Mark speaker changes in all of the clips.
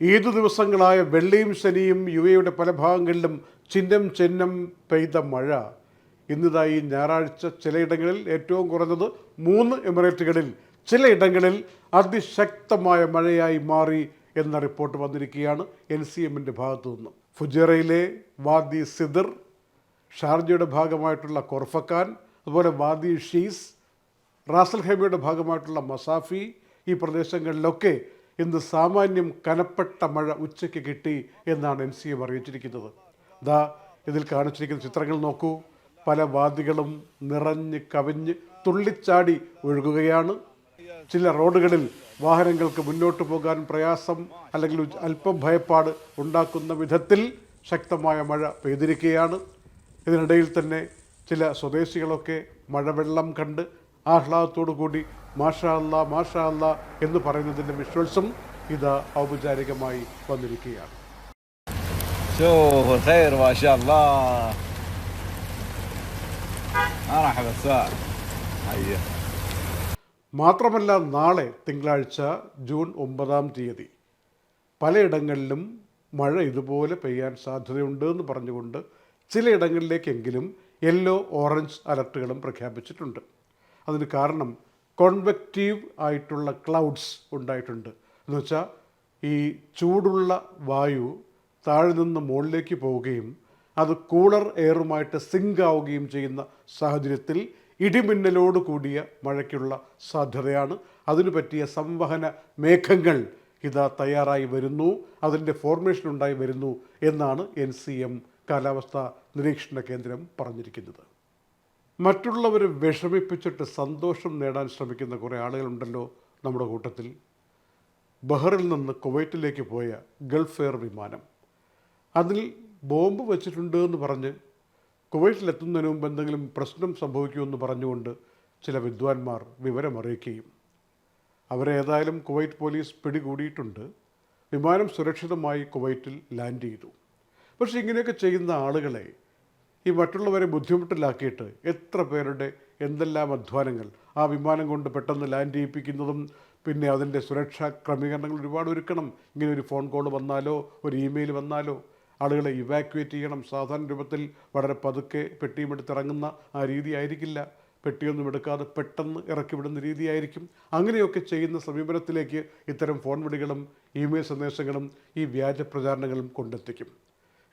Speaker 1: ഏതു ദിവസങ്ങളായ വെള്ളിയും ശനിയും യു എയുടെ പല ഭാഗങ്ങളിലും ചിഹ്നം ചിഹ്നം പെയ്ത മഴ. ഇന്നിതായി ഞായറാഴ്ച ചിലയിടങ്ങളിൽ ഏറ്റവും കുറഞ്ഞത് മൂന്ന് എമിറേറ്റുകളിൽ ചിലയിടങ്ങളിൽ അതിശക്തമായ മഴയായി മാറി എന്ന റിപ്പോർട്ട് വന്നിരിക്കുകയാണ് എൻ സി എമ്മിന്റെ ഭാഗത്തു നിന്ന് ഫുജറയിലെ വാദി സിദർ ഷാർജയുടെ ഭാഗമായിട്ടുള്ള കൊർഫക്കാൻ അതുപോലെ വാദി ഷീസ് റാസൽ ഭാഗമായിട്ടുള്ള മസാഫി ഈ പ്രദേശങ്ങളിലൊക്കെ ഇന്ന് സാമാന്യം കനപ്പെട്ട മഴ ഉച്ചയ്ക്ക് കിട്ടി എന്നാണ് എൻ സി എം അറിയിച്ചിരിക്കുന്നത്. ദാ ഇതിൽ കാണിച്ചിരിക്കുന്ന ചിത്രങ്ങൾ നോക്കൂ. പല വാദികളും നിറഞ്ഞ് കവിഞ്ഞ് തുള്ളിച്ചാടി ഒഴുകുകയാണ്. ചില റോഡുകളിൽ വാഹനങ്ങൾക്ക് മുന്നോട്ട് പോകാൻ പ്രയാസം അല്ലെങ്കിൽ അല്പം ഭയപ്പാട് ഉണ്ടാക്കുന്ന വിധത്തിൽ ശക്തമായ മഴ പെയ്തിരിക്കുകയാണ്. ഇതിനിടയിൽ തന്നെ ചില സ്വദേശികളൊക്കെ മഴവെള്ളം കണ്ട് ആഹ്ലാദത്തോടു കൂടി മാഷാ മാഷാല്ല മാഷാ എന്ന് പറയുന്നതിന്റെ വിഷ്വൽസും ഇത് ഔപചാരികമായി വന്നിരിക്കുകയാണ്. മാത്രമല്ല നാളെ തിങ്കളാഴ്ച ജൂൺ ഒമ്പതാം തീയതി പലയിടങ്ങളിലും മഴ ഇതുപോലെ പെയ്യാൻ സാധ്യതയുണ്ട് എന്ന് പറഞ്ഞുകൊണ്ട് ചിലയിടങ്ങളിലേക്കെങ്കിലും യെല്ലോ ഓറഞ്ച് അലർട്ടുകളും പ്രഖ്യാപിച്ചിട്ടുണ്ട്. അതിന് കാരണം കോൺവെക്റ്റീവ് ആയിട്ടുള്ള ക്ലൗഡ്സ് ഉണ്ടായിട്ടുണ്ട്. എന്ന് വെച്ചാൽ ഈ ചൂടുള്ള വായു താഴെ നിന്ന് മുകളിലേക്ക് പോവുകയും അത് കൂളർ എയറുമായിട്ട് സിങ്ക് ആവുകയും ചെയ്യുന്ന സാഹചര്യത്തിൽ ഇടിമിന്നലോട് കൂടിയ മഴയ്ക്കുള്ള സാധ്യതയാണ്. അതിനു പറ്റിയ സംവഹന മേഘങ്ങൾ ഇതാ തയ്യാറായി വരുന്നു അതിന്റെ ഫോർമേഷൻ ഉണ്ടായി വരുന്നു എന്നാണ് എൻ കാലാവസ്ഥാ നിരീക്ഷണ കേന്ദ്രം പറഞ്ഞിരിക്കുന്നത്. മറ്റുള്ളവരെ വിഷമിപ്പിച്ചിട്ട് സന്തോഷം നേടാൻ ശ്രമിക്കുന്ന കുറേ ആളുകളുണ്ടല്ലോ നമ്മുടെ കൂട്ടത്തിൽ. ബഹറിൽ നിന്ന് കുവൈറ്റിലേക്ക് പോയ ഗൾഫ് എയർ വിമാനം. അതിൽ ബോംബ് വെച്ചിട്ടുണ്ട് എന്ന് പറഞ്ഞ് കുവൈറ്റിലെത്തുന്നതിന് മുമ്പ് എന്തെങ്കിലും പ്രശ്നം സംഭവിക്കുമെന്ന് പറഞ്ഞുകൊണ്ട് ചില വിദ്വാൻമാർ വിവരമറിയിക്കുകയും. അവരെ ഏതായാലും കുവൈറ്റ് പോലീസ് പിടികൂടിയിട്ടുണ്ട്. വിമാനം സുരക്ഷിതമായി കുവൈറ്റിൽ ലാൻഡ് ചെയ്തു. പക്ഷേ ഇങ്ങനെയൊക്കെ ചെയ്യുന്ന ആളുകളെ ഈ മറ്റുള്ളവരെ ബുദ്ധിമുട്ടിലാക്കിയിട്ട് എത്ര പേരുടെ എന്തെല്ലാം അധ്വാനങ്ങൾ ആ വിമാനം കൊണ്ട് പെട്ടെന്ന് ലാൻഡ് ചെയ്യിപ്പിക്കുന്നതും പിന്നെ അതിന്റെ സുരക്ഷാ ക്രമീകരണങ്ങൾ ഒരുപാട് ഒരുക്കണം. ഇങ്ങനെ ഒരു ഫോൺ കോൾ വന്നാലോ ഒരു ഇമെയിൽ വന്നാലോ ആളുകളെ ഇവാക്യുവേറ്റ് ചെയ്യണം. സാധാരണ രൂപത്തിൽ വളരെ പതുക്കെ പെട്ടിയും എടുത്തിറങ്ങുന്ന ആ രീതി ആയിരിക്കില്ല. പെട്ടിയൊന്നും എടുക്കാതെ പെട്ടെന്ന് ഇറക്കി വിടുന്ന രീതിയായിരിക്കും അങ്ങനെയൊക്കെ ചെയ്യുന്ന സമീപനത്തിലേക്ക് ഇത്തരം ഫോൺ വിളികളും ഇമെയിൽ സന്ദേശങ്ങളും ഈ വ്യാജ പ്രചാരണങ്ങളും കൊണ്ടെത്തിക്കും.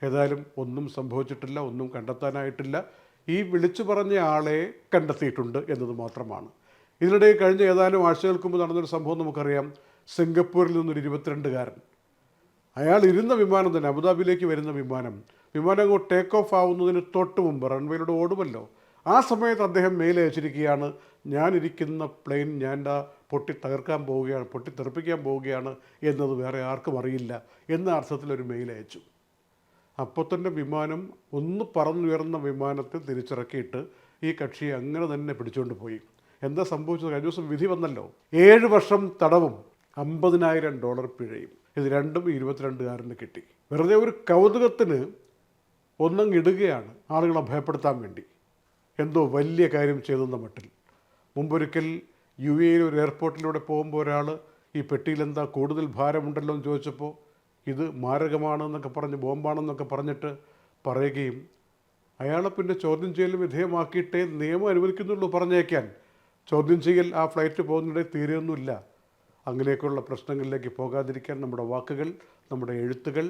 Speaker 1: ഏതായാലും ഒന്നും സംഭവിച്ചിട്ടില്ല ഒന്നും കണ്ടെത്താനായിട്ടില്ല. ഈ വിളിച്ചു പറഞ്ഞ ആളെ കണ്ടെത്തിയിട്ടുണ്ട് എന്നത് മാത്രമാണ്. ഇതിനിടെ കഴിഞ്ഞ ഏതാനും ആഴ്ചകൾക്ക് മുമ്പ് നടന്നൊരു സംഭവം നമുക്കറിയാം. സിംഗപ്പൂരിൽ നിന്നൊരു ഇരുപത്തിരണ്ടുകാരൻ. അയാൾ ഇരുന്ന വിമാനം തന്നെ അബുദാബിയിലേക്ക് വരുന്ന വിമാനം. വിമാനം അങ്ങോട്ട് ടേക്ക് ഓഫ് ആവുന്നതിന് തൊട്ട് മുമ്പ് റൺവേയിലൂടെ ഓടുമല്ലോ. ആ സമയത്ത് അദ്ദേഹം മെയിൽ അയച്ചിരിക്കുകയാണ് ഞാനിരിക്കുന്ന പ്ലെയിൻ ഞാൻ പൊട്ടി തകർക്കാൻ പോവുകയാണ് പൊട്ടി തെറിപ്പിക്കാൻ പോവുകയാണ് എന്നത് വേറെ ആർക്കും അറിയില്ല എന്ന അർത്ഥത്തിൽ ഒരു മെയിൽ അയച്ചു. അപ്പോൾ തന്നെ വിമാനം ഒന്ന് പറന്നുയർന്ന വിമാനത്തെ തിരിച്ചിറക്കിയിട്ട് ഈ കക്ഷിയെ അങ്ങനെ തന്നെ പിടിച്ചുകൊണ്ട് പോയി. എന്താ സംഭവിച്ചത്? കഴിഞ്ഞ ദിവസം വിധി വന്നല്ലോ. ഏഴ് വർഷം തടവും അമ്പതിനായിരം ഡോളർ പിഴയും. ഇത് രണ്ടും ഇരുപത്തിരണ്ടുകാരന് കിട്ടി. വെറുതെ ഒരു കൗതുകത്തിന് ഒന്നങ്ങ് ഇടുകയാണ് ആളുകളെ ഭയപ്പെടുത്താൻ വേണ്ടി. എന്തോ വലിയ കാര്യം ചെയ്തെന്ന മട്ടിൽ. മുമ്പൊരിക്കൽ യു എയിൽ ഒരു എയർപോർട്ടിലൂടെ പോകുമ്പോൾ ഒരാൾ ഈ പെട്ടിയിൽ എന്താ കൂടുതൽ ഭാരമുണ്ടല്ലോ? എന്ന് ചോദിച്ചപ്പോൾ ഇത് മാരകമാണെന്നൊക്കെ പറഞ്ഞ് ബോംബാണെന്നൊക്കെ പറഞ്ഞിട്ട് പറയുകയും അയാളെ പിന്നെ ചോദ്യം ചെയ്യൽ വിധേയമാക്കിയിട്ടേ നിയമം അനുവദിക്കുന്നുള്ളൂ പറഞ്ഞേക്കാൻ. ചോദ്യം ചെയ്യൽ ആ ഫ്ലൈറ്റ് പോകുന്നിടെ തീരെയൊന്നുമില്ല അങ്ങനെയൊക്കെയുള്ള പ്രശ്നങ്ങളിലേക്ക് പോകാതിരിക്കാൻ നമ്മുടെ വാക്കുകൾ നമ്മുടെ എഴുത്തുകൾ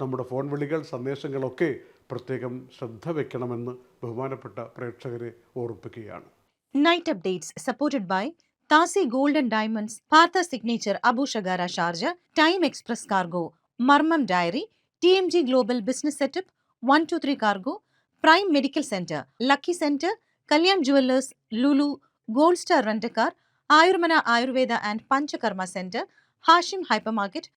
Speaker 1: നമ്മുടെ ഫോൺ വിളികൾ സന്ദേശങ്ങളൊക്കെ പ്രത്യേകം ശ്രദ്ധ വയ്ക്കണമെന്ന് ബഹുമാനപ്പെട്ട പ്രേക്ഷകരെ ഓർപ്പിക്കുകയാണ്.
Speaker 2: നൈറ്റ് അപ്ഡേറ്റ്സ് സപ്പോർട്ടഡ് ബൈ താസി golden diamonds Partha signature Abu Shagara Sharjah time express Time Express Cargo, Marmam Diary, TMG Global Business Setup, 123 Cargo, Prime Medical Center, Lucky Center, Kalyan Jewelers, Lulu, Gold Star Rent a Car, Ayurmana Ayurveda and Panchakarma Center, Hashim Hypermarket,